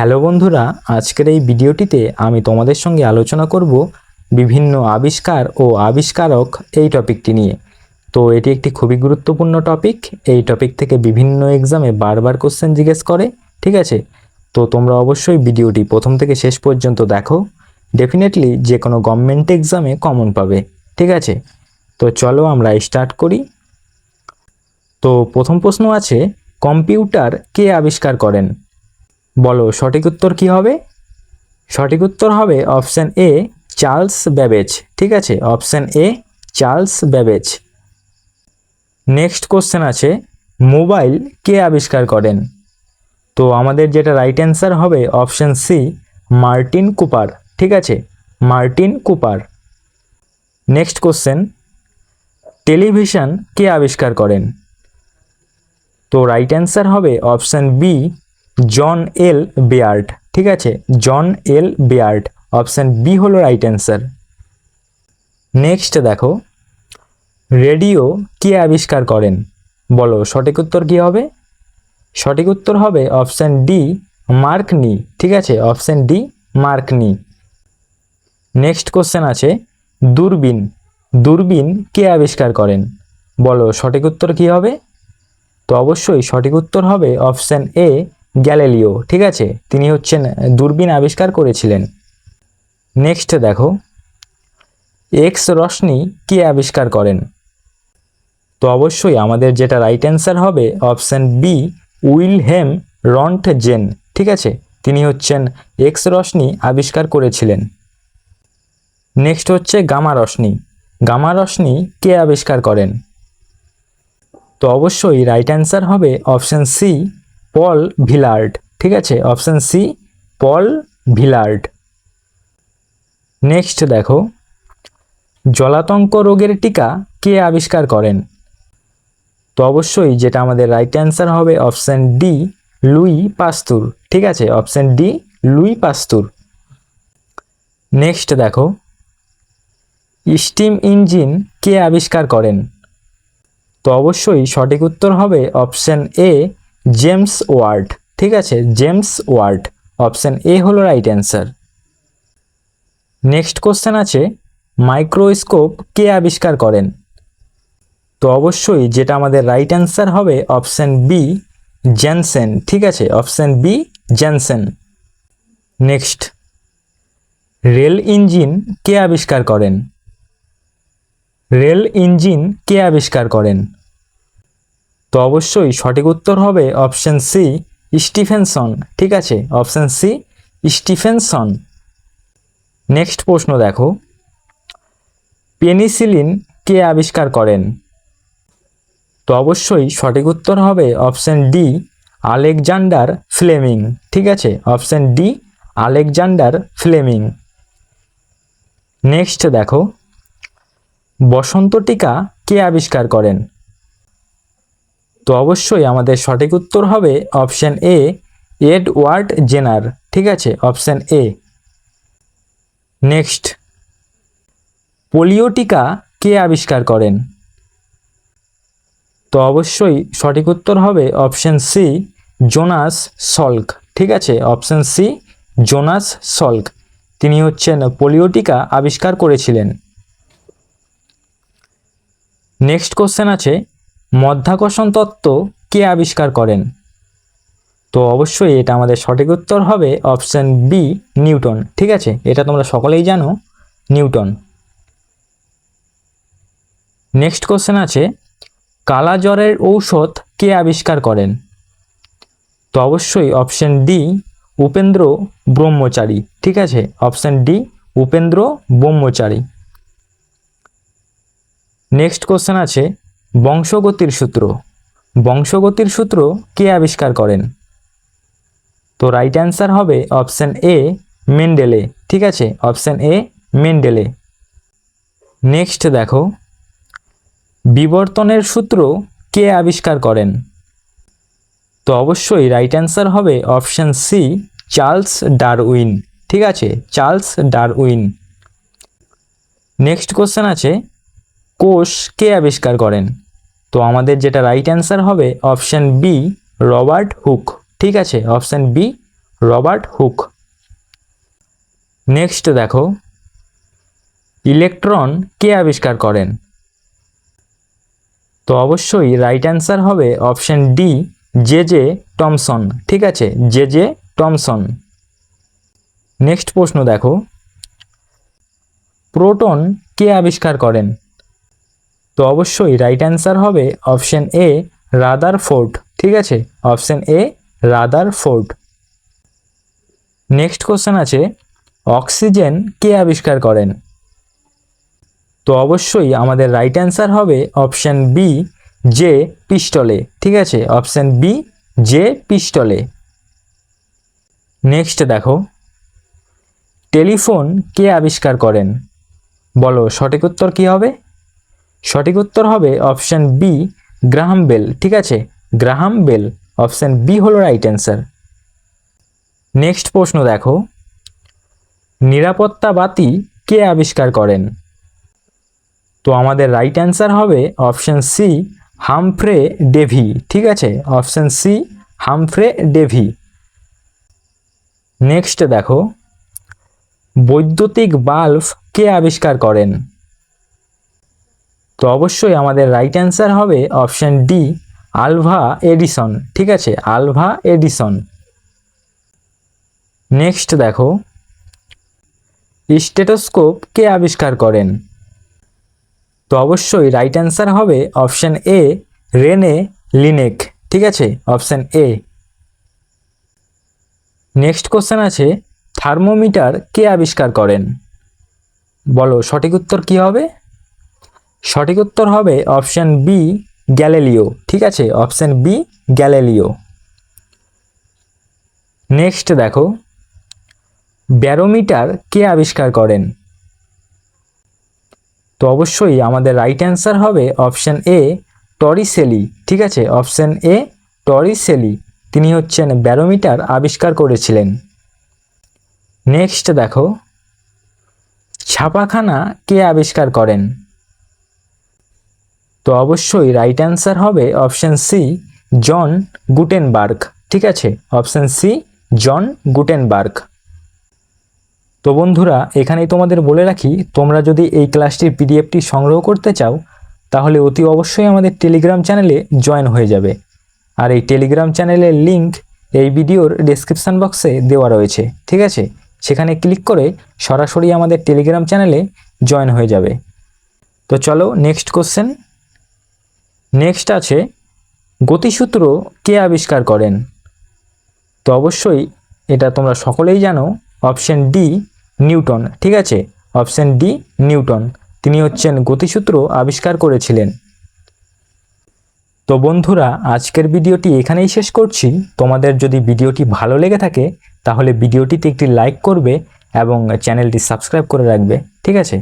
Hello বন্ধুরা, আজকের এই ভিডিওটিতে আমি তোমাদের সঙ্গে আলোচনা করব বিভিন্ন আবিষ্কার ও আবিষ্কারক এই টপিকটি নিয়ে। তো এটি একটি খুবই গুরুত্বপূর্ণ টপিক। এই টপিক থেকে বিভিন্ন এক্সামে বারবার কোশ্চেন জিজ্ঞেস করে, ঠিক আছে? তো তোমরা অবশ্যই ভিডিওটি প্রথম থেকে শেষ পর্যন্ত দেখো। ডেফিনেটলি যে কোনো গভর্নমেন্ট এক্সামে কমন পাবে, ঠিক আছে? তো চলো আমরা স্টার্ট করি। তো প্রথম প্রশ্ন আছে, কম্পিউটার কে আবিষ্কার করেন? বলো, সঠিক উত্তর কি হবে? সঠিক উত্তর হবে অপশান এ, চার্লস ব্যাবেজ। ঠিক আছে, option A, Charles Babbage. Next question আছে, মোবাইল কে আবিষ্কার করেন? তো আমাদের যেটা রাইট অ্যান্সার হবে অপশান সি, মার্টিন কুপার। ঠিক আছে, Martin Cooper. Next question, television কে আবিষ্কার করেন? তো রাইট অ্যান্সার হবে option B John L Baird, ঠিক আছে? John L Baird, option B হলো রাইট অ্যান্সার নেক্সট দেখো, রেডিও কে আবিষ্কার করেন? বলো, সঠিক উত্তর কী হবে? সঠিক উত্তর হবে অপশান ডি মার্ক নি ঠিক আছে? Option D Marconi next question আছে, দূরবীন দূরবীন কে আবিষ্কার করেন? বলো, সঠিক উত্তর কী হবে? তো অবশ্যই সঠিক উত্তর হবে অপশান এ গ্যালিলিও, ঠিক আছে? তিনি হচ্ছেন দূরবীন আবিষ্কার করেছিলেন। নেক্সট দেখো। এক্স রশ্মি কে আবিষ্কার করেন? তো অবশ্যই আমাদের যেটা রাইট অ্যান্সার হবে option B Wilhelm Roentgen ঠিক আছে? তিনি হচ্ছেন এক্স রশ্মি আবিষ্কার করেছিলেন। নেক্সট হচ্ছে গামা রশ্মি। গামা রশ্মি কে আবিষ্কার করেন? তো অবশ্যই রাইট অ্যান্সার হবে অপশান সি পল ভিলার্ড, ঠিক আছে? Option C, Paul Villard. Next দেখো, জলাতঙ্ক রোগের টিকা কে আবিষ্কার করেন? তো অবশ্যই যেটা আমাদের রাইট অ্যান্সার হবে অপশান ডি, লুই পাস্তুর, ঠিক আছে? Option D, Louis Pasteur. Next দেখো, স্টিম ইঞ্জিন কে আবিষ্কার করেন? তো অবশ্যই সঠিক উত্তর হবে অপশান এ জেমস ওয়ার্ড, ঠিক আছে? জেমস ওয়ার্ড অপশান এ হলো রাইট অ্যান্সার নেক্সট কোশ্চেন আছে মাইক্রোস্কোপ কে আবিষ্কার করেন? তো অবশ্যই যেটা আমাদের রাইট অ্যান্সার হবে অপশান বি জেনসেন ঠিক আছে? Option B Jansen next rail engine কে আবিষ্কার করেন? রেল ইঞ্জিন কে আবিষ্কার করেন? তো অবশ্যই সঠিক উত্তর হবে অপশান সি স্টিফেনসন ঠিক আছে অপশান সি স্টিফেনসন নেক্সট প্রশ্ন দেখো। পেনিসিলিন কে আবিষ্কার করেন? তো অবশ্যই সঠিক উত্তর হবে অপশান ডি আলেকজান্ডার ফ্লেমিং ঠিক আছে option D Alexander Fleming next দেখো। বসন্ত টিকা কে আবিষ্কার করেন? তো অবশ্যই আমাদের সঠিক উত্তর হবে অপশান এ, এডওয়ার্ড জেনার। ঠিক আছে, অপশান এ। নেক্সট পোলিও টিকা কে আবিষ্কার করেন? তো অবশ্যই সঠিক উত্তর হবে অপশান সি, জোনাস সল্ক। ঠিক আছে, অপশান সি, জোনাস সল্ক। তিনি হচ্ছেন পোলিও টিকা আবিষ্কার করেছিলেন। নেক্সট কোশ্চেন আছে মধ্যাকর্ষণ তত্ত্ব কে আবিষ্কার করেন? তো অবশ্যই এটা আমাদের সঠিক উত্তর হবে অপশান বি, নিউটন। ঠিক আছে? এটা তোমরা সকলেই জানো, নিউটন। নেক্সট কোশ্চেন আছে, কালা জ্বরের ঔষধ কে আবিষ্কার করেন? তো অবশ্যই অপশান ডি, উপেন্দ্র ব্রহ্মচারী। ঠিক আছে? Option D, Upendra Brahmachari. Next question আছে বংশগতির সূত্র। বংশগতির সূত্র কে আবিষ্কার করেন? তো রাইট অ্যান্সার হবে অপশান এ মেন্ডেলে ঠিক আছে? অপশান এ মেন্ডেলে নেক্সট দেখো। বিবর্তনের সূত্র কে আবিষ্কার করেন? তো অবশ্যই রাইট অ্যান্সার হবে অপশান সি চার্লস ডারউইন ঠিক আছে? চার্লস ডারউইন নেক্সট কোশ্চেন আছে, কোষ কে আবিষ্কার করেন? তো আমাদের যেটা রাইট অ্যান্সার হবে অপশান বি রবার্ট হুক ঠিক আছে option B Robert Hooke next দেখো ইলেকট্রন কে আবিষ্কার করেন? তো অবশ্যই রাইট অ্যান্সার হবে option D J J Thomson ঠিক আছে জে জে টমসন নেক্সট প্রশ্ন দেখো প্রোটন কে আবিষ্কার করেন? তো অবশ্যই রাইট অ্যান্সার হবে অপশন এ রাদার ফোর্ড ঠিক আছে? Option A Rutherford next question আছে অক্সিজেন কে আবিষ্কার করেন? তো অবশ্যই আমাদের রাইট অ্যান্সার হবে অপশন বি জে পিস্টলে ঠিক আছে? Option B J Priestley next দেখো টেলিফোন কে আবিষ্কার করেন? বলো, সঠিক উত্তর কী হবে? সঠিক উত্তর হবে অপশন বি গ্রাহাম বেল, ঠিক আছে? গ্রাহাম বেল, অপশান বি হলো রাইট অ্যান্সার নেক্সট প্রশ্ন দেখো। নিরাপত্তা বাতি কে আবিষ্কার করেন? তো আমাদের রাইট অ্যান্সার হবে অপশান সি হামফ্রে ডেভি, ঠিক আছে? Option C Humphry Davy. Next দেখো। বৈদ্যুতিক বাল্ব কে আবিষ্কার করেন? তো অবশ্যই আমাদের রাইট অ্যান্সার হবে অপশন ডি আলভা এডিসন ঠিক আছে? আলভা এডিসন নেক্সট দেখো স্টেটোস্কোপ কে আবিষ্কার করেন? তো অবশ্যই রাইট অ্যান্সার হবে অপশন এ রেনে লিনেক ঠিক আছে? অপশন এ নেক্সট কোশ্চেন আছে থার্মোমিটার কে আবিষ্কার করেন? বলো, সঠিক উত্তর কি হবে? সঠিক উত্তর হবে অপশান বি গ্যালেলিও। ঠিক আছে, অপশান বি গ্যালেলিও। নেক্সট দেখো, ব্যারোমিটার কে আবিষ্কার করেন? তো অবশ্যই আমাদের রাইট অ্যান্সার হবে অপশান এ টরিসেলি। ঠিক আছে, অপশান এ টরিসেলি। তিনি হচ্ছেন ব্যারোমিটার আবিষ্কার করেছিলেন। নেক্সট দেখো, ছাপাখানা কে আবিষ্কার করেন? তো অবশ্যই রাইট অ্যান্সার হবে অপশন সি জন গুটেনবার্গ ঠিক আছে? অপশন সি জন গুটেনবার্গ তো বন্ধুরা, এখানেই তোমাদের বলে রাখি, তোমরা যদি এই ক্লাসটির পিডিএফটি সংগ্রহ করতে চাও, তাহলে অতি অবশ্যই আমাদের টেলিগ্রাম চ্যানেলে জয়েন হয়ে যাবে। আর এই টেলিগ্রাম চ্যানেলের লিংক এই ভিডিওর ডেসক্রিপশান বক্সে দেওয়া রয়েছে। ঠিক আছে? সেখানে ক্লিক করে সরাসরি আমাদের টেলিগ্রাম চ্যানেলে জয়েন হয়ে যাবে। তো চলো নেক্সট কোশ্চেন নেক্সট আছে, গতিসূত্র কে আবিষ্কার করেন? তো অবশ্যই এটা তোমরা সকলেই জানো অপশন ডি নিউটন, ঠিক আছে? অপশন ডি নিউটন, তিনি হচ্ছেন গতিসূত্র আবিষ্কার করেছিলেন। তো বন্ধুরা, আজকের ভিডিওটি এখানেই শেষ করছি। তোমাদের যদি ভিডিওটি ভালো লেগে থাকে, তাহলে ভিডিওটিতে একটি লাইক করবে এবং চ্যানেলটি সাবস্ক্রাইব করে রাখবে, ঠিক আছে?